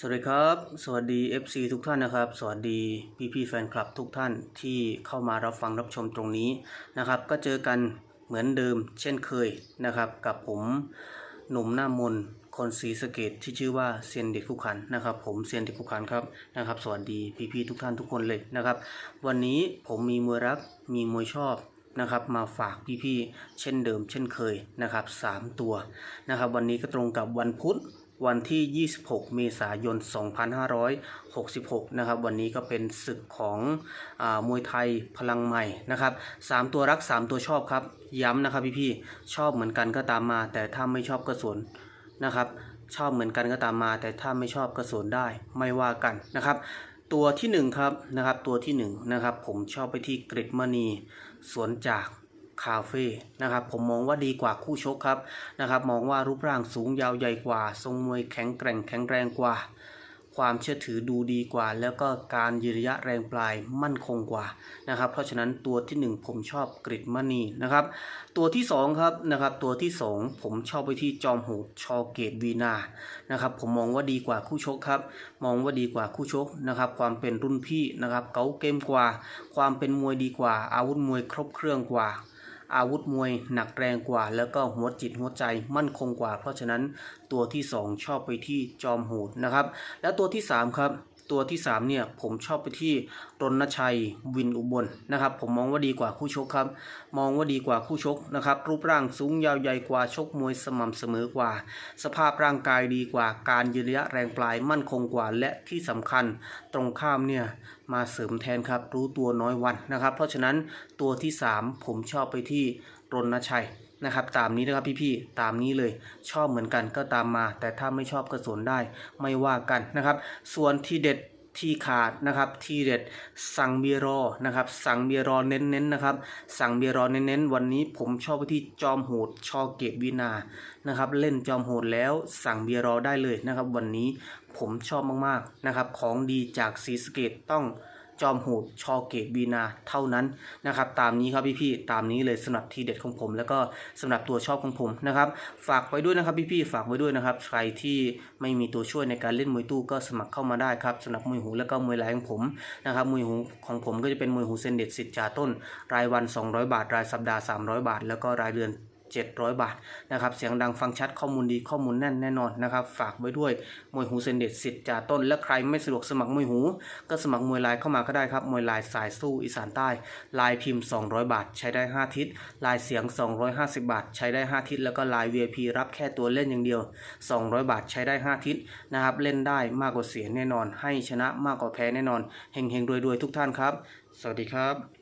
สวัสดีครับ สวัสดี FC ทุกท่านนะครับ สวัสดีพี่พี่ๆแฟนคลับทุกท่านที่เข้ามารับฟังรับชมตรงนี้นะครับ ก็เจอกันเหมือนเดิมเช่นเคยนะครับ กับผมหนุ่มหน้ามนคนศรีสะเกดที่ชื่อว่าเซียนเด็กคู่ขันนะครับ ผมเซียนเด็กคู่ขันครับนะครับ สวัสดีพี่พี่ๆทุกท่านทุกคนเลยนะครับ วันนี้ผมมีมวยรักมีมวยชอบ นะครับมาฝากพี่ๆเช่นเดิมเช่นเคยนะครับสามตัวนะครับวันนี้ก็ตรงกับวันพุธวันที่ 26 เมษายน 2566 นะครับ วันนี้ก็เป็นศึกของอมวยไทยพลังใหม่นะครับ 3 ตัวรัก 3 ตัวชอบครับ ย้ำนะครับพี่ๆ ชอบเหมือนกันก็ตามมา แต่ถ้าไม่ชอบก็สวนนะครับ ชอบเหมือนกันก็ตามมา แต่ถ้าไม่ชอบก็สวนได้ ไม่ว่ากันนะครับ ตัวที่1ครับนะครับตัวที่1นะครับผมชอบไปที่กริดมณีสวนจากคาเฟ่นะครับผมมองว่าดีกว่าคู่ชกครับนะครับมองว่ารูปร่างสูงยาวใหญ่กว่า ทรงมวยแข็งแกร่งแข็งแรงกว่า ความเชื่อถือดูดีกว่า แล้วก็การยืนระยะแรงปลายมั่นคงกว่านะครับ เพราะฉะนั้นตัวที่หนึ่งผมชอบกริดมณีนะครับ ตัวที่สองครับนะครับ ตัวที่สองผมชอบไปที่จอมหดชอเกตวีนานะครับ ผมมองว่าดีกว่าคู่ชกครับ มองว่าดีกว่าคู่ชกนะครับ ความเป็นรุ่นพี่นะครับ เก๋าเกมกว่า ความเป็นมวยดีกว่า อาวุธมวยครบเครื่องกว่า อาวุธมวยหนักแรงกว่า แล้วก็หัวจิตหัวใจมั่นคงกว่า เพราะฉะนั้นตัวที่ 2 ชอบไปที่จอมโหดนะครับ แล้วตัวที่ 3 ครับตัวที่3เนี่ยผมชอบไปที่รณชัยวินอุบลนะครับ ผมมองว่าดีกว่าคู่ชกครับ มองว่าดีกว่าคู่ชกนะครับ รูปร่างสูงยาวใหญ่กว่าชกมวยสม่ำเสมอกว่า สภาพร่างกายดีกว่า การยืนระยะแรงปลายมั่นคงกว่า และที่สำคัญตรงข้ามเนี่ย มาเสริมแทนครับ รู้ตัวน้อยวันนะครับ เพราะฉะนั้นตัวที่ 3 ผมชอบไปที่รณชัยนะครับ ตามนี้นะครับพี่ๆตามนี้เลยชอบเหมือนกันก็ตามมา แต่ถ้าไม่ชอบก็สวนได้ไม่ว่ากันนะครับ ส่วนที่เด็ด ที่ขาดนะครับที่เด็ดสั่งเบียร์รอนะครับสั่งเบียร์รอเน้นๆนะครับสั่งเบียร์รอเน้นๆวันนี้ผมชอบไปที่จอมโหดชอเกตวินานะครับเล่นจอมโหดแล้วสั่งเบียร์รอได้เลยนะครับ วันนี้ผมชอบมากๆนะครับของดีจากสีสเกตต้อง จอมโหดชอเกตบีนาเท่านั้นนะครับ ตามนี้ครับพี่ๆตามนี้เลยสำหรับทีเด็ดของผม แล้วก็สำหรับตัวชอบของผมนะครับ ฝากไว้ด้วยนะครับพี่ๆฝากไว้ด้วยนะครับ ใครที่ไม่มีตัวช่วยในการเล่นมวยตู้ก็สมัครเข้ามาได้ครับสำหรับมวยหูแล้วก็มวยลายของผมนะครับมวยหูของผมก็จะเป็นมวยหูเซนเด็ดสิทธิ์จ่าต้น รายวัน 200 บาท รายสัปดาห์ 300 บาท แล้วก็รายเดือน 700 บาทนะครับเสียงดังฟังชัดข้อมูลดีข้อมูลแน่นแน่นอนนะครับฝากไว้ด้วยมวยหูเซนเด็ดสิทธิ์จ่าต้น และใครไม่สะดวกสมัครมวยหู ก็สมัครมวยลายเข้ามาก็ได้ครับมวยลายสายสู้อีสานใต้ ลายพิมพ์ 200 บาท ใช้ได้ 5 ทิศ ลายเสียง 250 บาท ใช้ได้ 5 ทิศ แล้วก็ลาย VIP รับแค่ตัวเล่นอย่างเดียว 200 บาทใช้ได้ 5 ทิศนะครับเล่นได้มากกว่าเสียแน่นอน ให้ชนะมากกว่าแพ้แน่นอนเฮงๆรวยๆทุกท่านครับ สวัสดีครับ